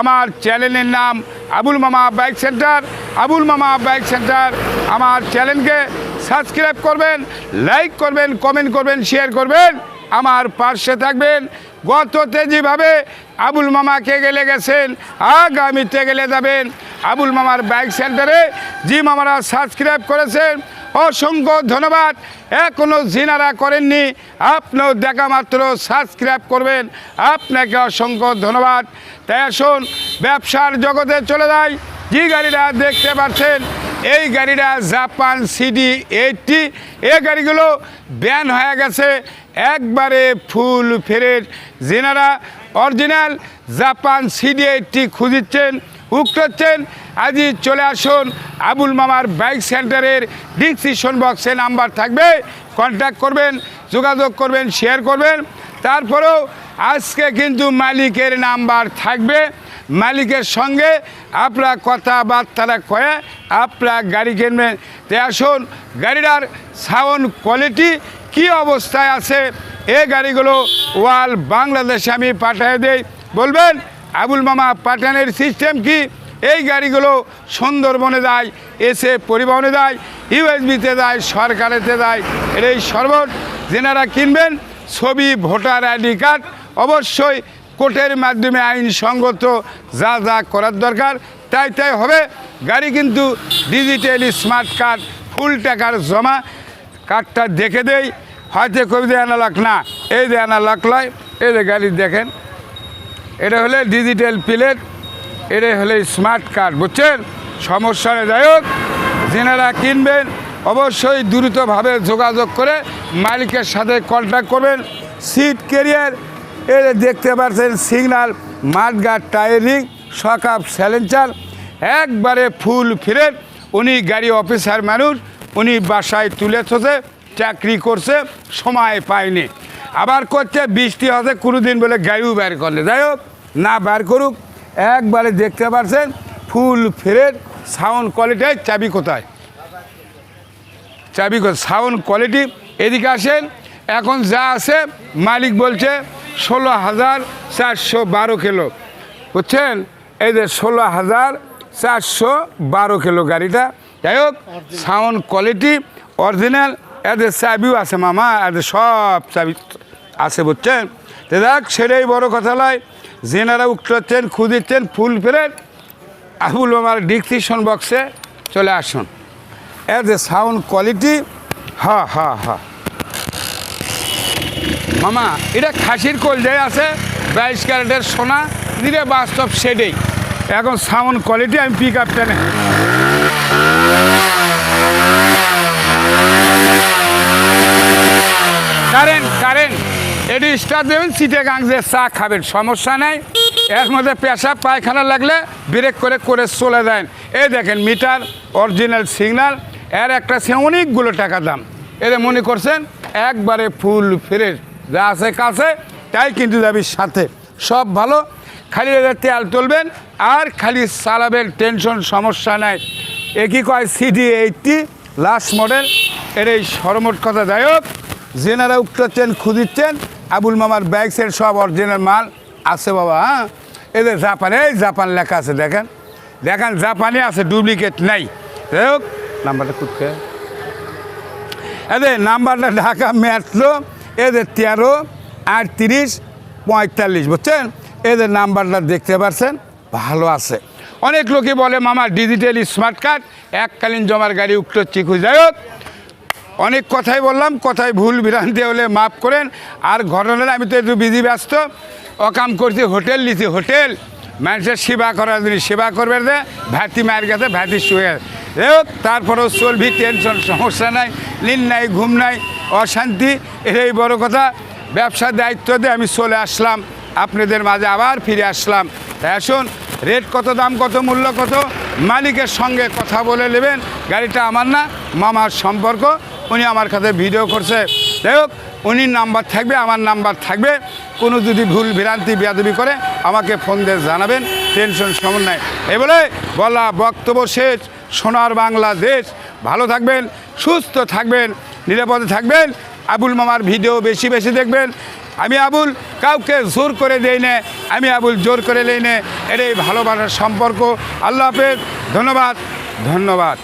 আমার চ্যানেলের নাম আবুল মামা বাইক সেন্টার। আবুল মামা বাইক সেন্টার, আমার চ্যানেলকে সাবস্ক্রাইব করবেন, লাইক করবেন, কমেন্ট করবেন, শেয়ার করবেন। আমার পাশে থাকবেন। গততে যেভাবে আবুল মামাকে গেলে গেছেন, আগামীতে গেলে যাবেন। আবুল মামার বাইক সেন্টারে যে মামারা সাবস্ক্রাইব করেছেন। অসংখ্য ধন্যবাদ। এখনও জিনারা করেননি। আপনিও দেখা মাত্র সাবস্ক্রাইব করবেন। আপনাকে অসংখ্য ধন্যবাদ। তাই আসুন, ব্যবসার জগতে চলে যায় যে গাড়িটা দেখতে পাচ্ছেন, এই গাড়িটা জাপান সিডি এইটটি। এই গাড়িগুলো ব্যান হয়ে গেছে। একবারে ফুল ফেরের যেনারা অরিজিনাল জাপান সিডি এইটটি খুঁজিচ্ছেন। উঠছেন আজই চলে আসুন আবুল মামার বাইক সেন্টারের ডিসক্রিপশন বক্সে নাম্বার থাকবে। কন্ট্যাক্ট করবেন, যোগাযোগ করবেন, শেয়ার করবেন। তারপরেও আজকে কিন্তু মালিকের নাম্বার থাকবে। মালিকের সঙ্গে আপনার কথাবার্তারা কয়ে আপনার গাড়ি কিনবেন। তাই আসুন, গাড়িটার সাউন্ড কোয়ালিটি কি অবস্থায় আছে, এ গাড়িগুলো ওয়াল বাংলাদেশে আমি পাঠিয়ে দেই। বলবেন আবুল মামা পাঠানের সিস্টেম কি? এই গাড়িগুলো সুন্দরবনে যায়, এসে পরিবহনে যায় ইউএসবিতে যায়, সরকারেতে যায় এর এই সর্বত যেনারা কিনবেন ছবি, ভোটার আইডি কার্ড, অবশ্যই কোর্টের মাধ্যমে আইনসঙ্গত যা যা করার দরকার, তাই তাই হবে। গাড়ি কিন্তু ডিজিটাল স্মার্ট কার্ড, ফুল টাকার জমা, কার্ডটা দেখে দেই। হয়তো কবি দেয় আনা লাখ না, এই যে আনা লাখ লয়, এই যে গাড়ি দেখেন। এটা হলে ডিজিটাল প্লেট এটা হলে স্মার্ট কার্ড বুঝছেন? সমস্যা যাই হোক, যেনারা কিনবেন, অবশ্যই দ্রুতভাবে যোগাযোগ করে মালিকের সাথে কন্ট্যাক্ট করবেন। সিট কেরিয়ার যে দেখতে পাচ্ছেন সিগনাল মাঠগাট টায়ারিং সকাপ স্যালেঞ্চার একবারে ফুল ফিরে। উনি গাড়ি অফিসার মানুষ, উনি বাসায় তুলে থসে, চাকরি করছে, সময় পায়নি। আবার করছে, বৃষ্টি হতে কোনো দিন বলে গাড়িও বের করলে। যাই হোক, না বের করুক, একবারে দেখতে পারছেন, ফুল ফেরের সাউন্ড কোয়ালিটি চাবি কোথায়? চাবি কোথায়? সাউন্ড কোয়ালিটি এদিকে আসেন, এখন যা আছে, মালিক বলছে, ষোলো হাজার চারশো বারো কিলো। বুঝছেন? এই যে ষোলো হাজার চারশো বারো কিলো গাড়িটা। যাই হোক সাউন্ড কোয়ালিটি অরিজিনাল এদের চাবিও আছে, মামা, এদের সব চাবি আছে, বুঝছেন? তো দেখ সেটাই বড় কথা নয়। জেনারা উঠছেন খুঁজিচ্ছেন ফুল ফেরেন আবুল মামার ডিসক্রিপশন বক্সে চলে আসুন। এজ এ সাউন্ড কোয়ালিটি হা হা হা। মামা, এটা খাসির কলজায় আছে, বাইশ ক্যারেটের সোনা, দিলে বাস্তব সেটাই। এখন সাউন্ড কোয়ালিটি আমি পিক আপ টেনে কারেন্ট কারেন্ট এটি স্টার দেবেন, সিটে গাংজে চা খাবেন, সমস্যা নাই। এর মধ্যে পেশাব, পায়খানা লাগলে ব্রেক করে করে চলে দেন এই দেখেন, মিটার অরিজিনাল সিগনাল এর একটা সে অনেকগুলো টাকা দাম। এদের মনে করছেন, একবারে ফুল ফ্রেশ যা আছে কাছে, তাই কিন্তু যাবি সাথে। সব ভালো, খালি এদের তেল তুলবেন, আর খালি চালাবেন টেনশন সমস্যা নাই। একই কয় সিডি এইটটি লাস্ট মডেল এর এই সরমোট কথা। যাই হোক জেনারা উঠতেছেন খুঁজিচ্ছেন আবুল মামার ব্যাগ সেট সব অরিজিনাল মাল আছে বাবা হ্যাঁ? এদের জাপানে, এই জাপান লেখা আছে, দেখেন। দেখেন, জাপানে আছে ডুপ্লিকেট নাই। যাই হোক, নাম্বারটা কুটকে এদের নাম্বারটা ঢাকা মেট্রো, এদের তেরো, আটত্রিশ, পঁয়তাল্লিশ, বুঝছেন? এদের নাম্বারটা দেখতে পারছেন, ভালো আছে। অনেক লোকই বলে, মামা ডিজিটাল স্মার্ট কার্ড এককালীন জমার গাড়ি উক্ত চিকু যাই হোক অনেক কথাই বললাম, কথায় ভুল বিভ্রান্তি হলে মাফ করেন। আর ঘটনাটা আমি তো একটু বিধি ব্যস্ত। অকাম করছি, হোটেল নিছি, হোটেল। মানুষের সেবা করার জন্য সেবা করবে যে ভ্যাতি মায়ের কাছে ভ্যাতি শুয়ে হোক, তারপরেও চলবি টেনশন সমস্যা নাই নিন নাই, ঘুম নাই, অশান্তি, এটাই বড় কথা। ব্যবসার দায়িত্ব দিয়ে আমি চলে আসলাম। আপনাদের মাঝে আবার ফিরে আসলাম। আসুন রেট কত, দাম কত, মূল্য কত, মালিকের সঙ্গে কথা বলে নেবেন। গাড়িটা আমার না, মামার সম্পর্ক। উনি আমার কাছে ভিডিও করছে। হোক উনির নাম্বার থাকবে, আমার নাম্বার থাকবে। কোনো যদি ভুল, ভ্রান্তি, বেয়াদবি করে, আমাকে ফোন দিয়ে জানাবেন। টেনশন সমন নাই এই বলে বলা বক্তব্য শেষ। সোনার বাংলাদেশ। ভালো থাকবেন, সুস্থ থাকবেন, নিরাপদে থাকবেন। আবুল মামার ভিডিও বেশি বেশি দেখবেন। আমি আবুল, কাউকে জোর করে দেই না। আমি আবুল, জোর করে নেই না। এটাই ভালোবাসার সম্পর্ক। আল্লাহ হাফেজ। ধন্যবাদ ধন্যবাদ।